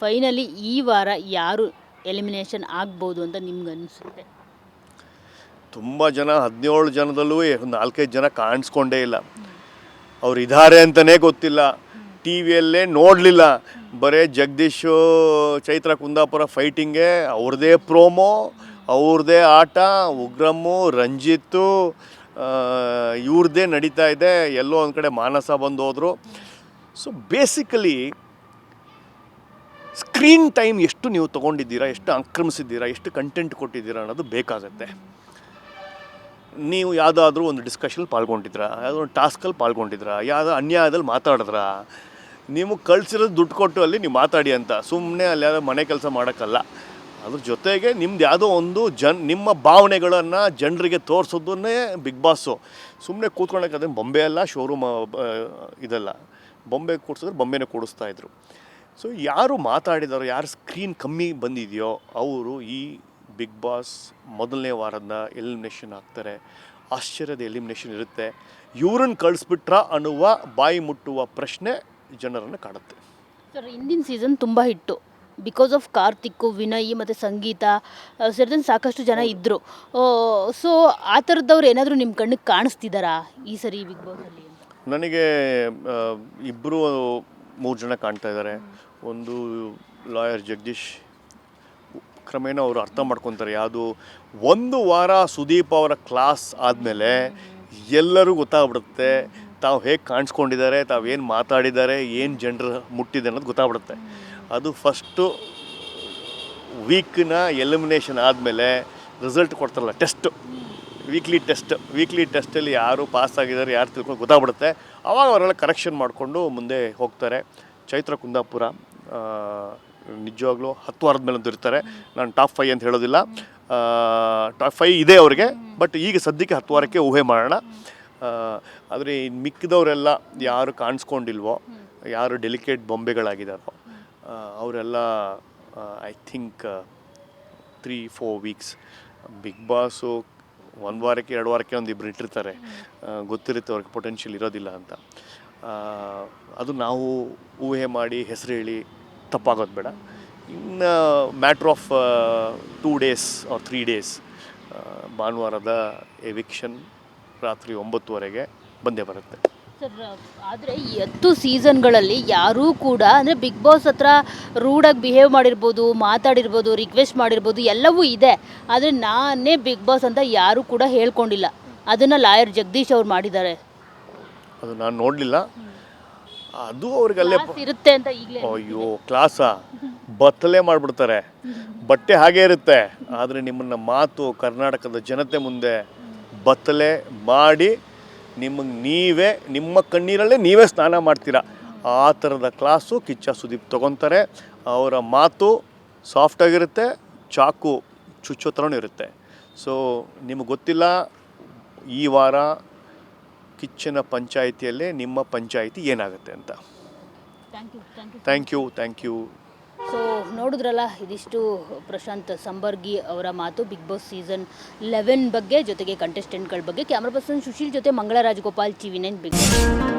Finally ಈ ವಾರ ಯಾರು ಎಲಿಮಿನೇಷನ್ ಆಗ್ಬೋದು ಅಂತ ನಿಮ್ಗೆ ಅನಿಸುತ್ತೆ? ತುಂಬ ಜನ, ಹದಿನೇಳು ಜನದಲ್ಲೂ ನಾಲ್ಕೈದು ಜನ ಕಾಣಿಸ್ಕೊಂಡೇ ಇಲ್ಲ. ಅವ್ರು ಇದ್ದಾರೆ ಅಂತಲೇ ಗೊತ್ತಿಲ್ಲ. ಟಿ ವಿಯಲ್ಲೇ ನೋಡಲಿಲ್ಲ. ಬರೀ ಜಗದೀಶ್, ಚೈತ್ರ ಕುಂದಾಪುರ ಫೈಟಿಂಗೆ ಅವ್ರದ್ದೇ ಪ್ರೋಮೋ ಅವ್ರದ್ದೇ ಆಟ, ಉಗ್ರಮ್ಮು, ರಂಜಿತ್ತು ಇವ್ರದ್ದೇ ನಡೀತಾ ಇದೆ. ಎಲ್ಲೋ ಒಂದು ಕಡೆ ಮಾನಸ ಬಂದು ಹೋದರು. ಸೊ ಬೇಸಿಕಲಿ ಸ್ಕ್ರೀನ್ ಟೈಮ್ ಎಷ್ಟು ನೀವು ತೊಗೊಂಡಿದ್ದೀರಾ, ಎಷ್ಟು ಆಕ್ರಮಿಸಿದ್ದೀರಾ, ಎಷ್ಟು ಕಂಟೆಂಟ್ ಕೊಟ್ಟಿದ್ದೀರಾ ಅನ್ನೋದು ಬೇಕಾಗತ್ತೆ. ನೀವು ಯಾವುದಾದ್ರೂ ಒಂದು ಡಿಸ್ಕಷನ್ ಪಾಲ್ಗೊಂಡಿದ್ರಾ ಯಾವುದೋ ಒಂದು ಟಾಸ್ಕಲ್ಲಿ ಪಾಲ್ಗೊಂಡಿದ್ರಾ ಯಾವುದೋ ಅನ್ಯಾಯದಲ್ಲಿ ಮಾತಾಡಿದ್ರಾ ನೀವು ಕಳಿಸಿರೋದು ದುಡ್ಡು ಕೊಟ್ಟು ಅಲ್ಲಿ ನೀವು ಮಾತಾಡಿ ಅಂತ. ಸುಮ್ಮನೆ ಅಲ್ಲಿ ಯಾವುದೋ ಮನೆ ಕೆಲಸ ಮಾಡೋಕ್ಕಲ್ಲ. ಅದ್ರ ಜೊತೆಗೆ ನಿಮ್ದು ಯಾವುದೋ ಒಂದು ಜನ್, ನಿಮ್ಮ ಭಾವನೆಗಳನ್ನು ಜನರಿಗೆ ತೋರಿಸೋದನ್ನೇ ಬಿಗ್ ಬಾಸು ಸುಮ್ಮನೆ ಕೂತ್ಕೊಳ್ಳೋಕೆ ಬೊಂಬೆ ಅಲ್ಲ ಶೋರೂಮ್ ಇದಲ್ಲ. ಬೊಂಬೆ ಕೂಡಿಸಿದ್ರೆ ಬೊಂಬೆನೇ ಕೂಡಿಸ್ತಾ ಇದ್ರು. ಸೊ ಯಾರು ಮಾತಾಡಿದಾರೋ ಯಾರು ಸ್ಕ್ರೀನ್ ಕಮ್ಮಿ ಬಂದಿದೆಯೋ ಅವರು ಈ ಬಿಗ್ ಬಾಸ್ ಮೊದಲನೇ ವಾರದ ಎಲಿಮಿನೇಷನ್ ಆಗ್ತಾರೆ ಆಶ್ಚರ್ಯದ ಎಲಿಮಿನೇಷನ್ ಇರುತ್ತೆ. ಇವ್ರನ್ನ ಕಳಿಸ್ಬಿಟ್ರ ಅನ್ನುವ ಬಾಯಿ ಮುಟ್ಟುವ ಪ್ರಶ್ನೆ ಜನರನ್ನು ಕಾಡುತ್ತೆ. ಸರ್ ಹಿಂದಿನ ಸೀಸನ್ ತುಂಬ ಹಿಟ್ಟು. ಬಿಕಾಸ್ ಆಫ್ ಕಾರ್ತಿಕ್ ವಿನಯ್ ಮತ್ತು ಸಂಗೀತ ಸೇರಿದಂತೆ ಸಾಕಷ್ಟು ಜನ ಇದ್ದರು ಸೊ ಆ ಥರದವ್ರು ಏನಾದರೂ ನಿಮ್ಮ ಕಣ್ಣಿಗೆ ಕಾಣಿಸ್ತಿದ್ದಾರಾ ಈ ಸರಿ ಬಿಗ್ ಬಾಸಲ್ಲಿ ನನಗೆ ಇಬ್ಬರು ಮೂರು ಜನ ಕಾಣ್ತಾ ಇದ್ದಾರೆ ಒಂದು ಲಾಯರ್ ಜಗದೀಶ್, ಕ್ರಮೇಣ ಅವರು ಅರ್ಥ ಮಾಡ್ಕೊತಾರೆ. ಯಾವುದು ಒಂದು ವಾರ ಸುದೀಪ್ ಅವರ ಕ್ಲಾಸ್ ಆದಮೇಲೆ ಎಲ್ಲರೂ ಗೊತ್ತಾಗ್ಬಿಡುತ್ತೆ. ತಾವು ಹೇಗೆ ಕಾಣಿಸ್ಕೊಂಡಿದ್ದಾರೆ, ತಾವು ಏನು ಮಾತಾಡಿದ್ದಾರೆ, ಏನು ಜನರು ಮುಟ್ಟಿದೆ ಅನ್ನೋದು ಗೊತ್ತಾಗ್ಬಿಡುತ್ತೆ. ಅದು ಫಸ್ಟು ವೀಕ್ನ ಎಲಿಮಿನೇಷನ್ ಆದಮೇಲೆ ರಿಸಲ್ಟ್ ಕೊಡ್ತಾರಲ್ಲ ಟೆಸ್ಟು ವೀಕ್ಲಿ ಟೆಸ್ಟ್ ವೀಕ್ಲಿ ಟೆಸ್ಟಲ್ಲಿ ಯಾರು ಪಾಸ್ ಆಗಿದ್ದಾರೆ, ಯಾರು ತಿಳ್ಕೊಂಡು ಗೊತ್ತಾಗ್ಬಿಡುತ್ತೆ. ಅವಾಗ ಅವರೆಲ್ಲ ಕರೆಕ್ಷನ್ ಮಾಡಿಕೊಂಡು ಮುಂದೆ ಹೋಗ್ತಾರೆ. ಚೈತ್ರ ಕುಂದಾಪುರ ನಿಜವಾಗ್ಲೂ ಹತ್ತು ವಾರದ ಮೇಲೆ ಇರ್ತಾರೆ. ನಾನು ಟಾಪ್ ಫೈ ಅಂತ ಹೇಳೋದಿಲ್ಲ. ಟಾಪ್ ಫೈ ಇದೆ ಅವರಿಗೆ ಬಟ್ ಈಗ ಸದ್ಯಕ್ಕೆ ಹತ್ತು ವಾರಕ್ಕೆ ಊಹೆ ಮಾಡೋಣ. ಆದರೆ ಮಿಕ್ಕಿದವರೆಲ್ಲ ಯಾರು ಕಾಣಿಸ್ಕೊಂಡಿಲ್ವೋ, ಯಾರು ಡೆಲಿಕೇಟ್ ಬೊಂಬೆಗಳಾಗಿದ್ದಾರೋ ಅವರೆಲ್ಲ I think three four weeks Bigg Boss ಒಂದು ವಾರಕ್ಕೆ, ಎರಡು ವಾರಕ್ಕೆ ಒಂದು ಇಬ್ಬರು ಇಟ್ಟಿರ್ತಾರೆ. ಗೊತ್ತಿರುತ್ತೆ ಅವ್ರಿಗೆ ಪೊಟೆನ್ಷಿಯಲ್ ಇರೋದಿಲ್ಲ ಅಂತ. ಅದು ನಾವು ಊಹೆ ಮಾಡಿ, ಹೆಸರು ಹೇಳಿ ತಪ್ಪಾಗೋದು ಬೇಡ. ಇನ್ನು matter of two days or three days ಭಾನುವಾರದ ಎವಿಕ್ಷನ್ ರಾತ್ರಿ ಒಂಬತ್ತುವರೆಗೆ ಬಂದೇ ಬರುತ್ತೆ. ಸರ್ ಆದರೆ ಈ ಹತ್ತು ಸೀಸನ್ಗಳಲ್ಲಿ ಯಾರೂ ಕೂಡ ಅಂದರೆ ಬಿಗ್ ಬಾಸ್ ಹತ್ರ ರೂಡಾಗಿ ಬಿಹೇವ್ ಮಾಡಿರ್ಬೋದು ಮಾತಾಡಿರ್ಬೋದು ರಿಕ್ವೆಸ್ಟ್ ಮಾಡಿರ್ಬೋದು ಎಲ್ಲವೂ ಇದೆ. ಆದರೆ ನಾನೇ ಬಿಗ್ ಬಾಸ್ ಅಂತ ಯಾರೂ ಕೂಡ ಹೇಳ್ಕೊಂಡಿಲ್ಲ. ಅದನ್ನು ಲಾಯರ್ ಜಗದೀಶ್ ಅವ್ರು ಮಾಡಿದ್ದಾರೆ. ಅದು ನಾನು ನೋಡಲಿಲ್ಲ. ಅದು ಅವ್ರಿಗೆ ಅಲ್ಲೇ ಇರುತ್ತೆ ಅಂತ ಈಗಲೇ ಅಯ್ಯೋ ಕ್ಲಾಸ? ಬತ್ತಲೆ ಮಾಡಿಬಿಡ್ತಾರೆ. ಬಟ್ಟೆ ಹಾಗೇ ಇರುತ್ತೆ. ಆದರೆ ನಿಮ್ಮನ್ನ ಮಾತು ಕರ್ನಾಟಕದ ಜನತೆ ಮುಂದೆ ಬತ್ತಲೆ ಮಾಡಿ ನಿಮಗೆ ನೀವೇ ನಿಮ್ಮ ಕಣ್ಣೀರಲ್ಲೇ ನೀವೇ ಸ್ನಾನ ಮಾಡ್ತೀರಾ. ಆ ಥರದ ಕ್ಲಾಸು ಕಿಚ್ಚ ಸುದೀಪ್ ತೊಗೊತಾರೆ. ಅವರ ಮಾತು ಸಾಫ್ಟಾಗಿರುತ್ತೆ ಚಾಕು ಚುಚ್ಚೋ ಥರನೂ ಇರುತ್ತೆ. ಸೊ ನಿಮಗೆ ಗೊತ್ತಿಲ್ಲ ಈ ವಾರ ಕಿಚ್ಚನ ಪಂಚಾಯಿತಿಯಲ್ಲೇ ನಿಮ್ಮ ಪಂಚಾಯಿತಿ ಏನಾಗುತ್ತೆ ಅಂತ. Thank you thank you thank you thank you so ನೋಡಿದ್ರಲ್ಲ, ಇದಿಷ್ಟು ಪ್ರಶಾಂತ್ ಸಂಬರ್ಗಿ ಅವರ ಮಾತು ಬಿಗ್ ಬಾಸ್ ಸೀಸನ್ ಲೆವೆನ್ ಬಗ್ಗೆ ಜೊತೆಗೆ ಕಂಟೆಸ್ಟೆಂಟ್ಗಳ ಬಗ್ಗೆ. ಕ್ಯಾಮ್ರಾ ಪರ್ಸನ್ ಸುಶೀಲ್ ಜೊತೆ Mangala Rajagopal T V nine Bigg Boss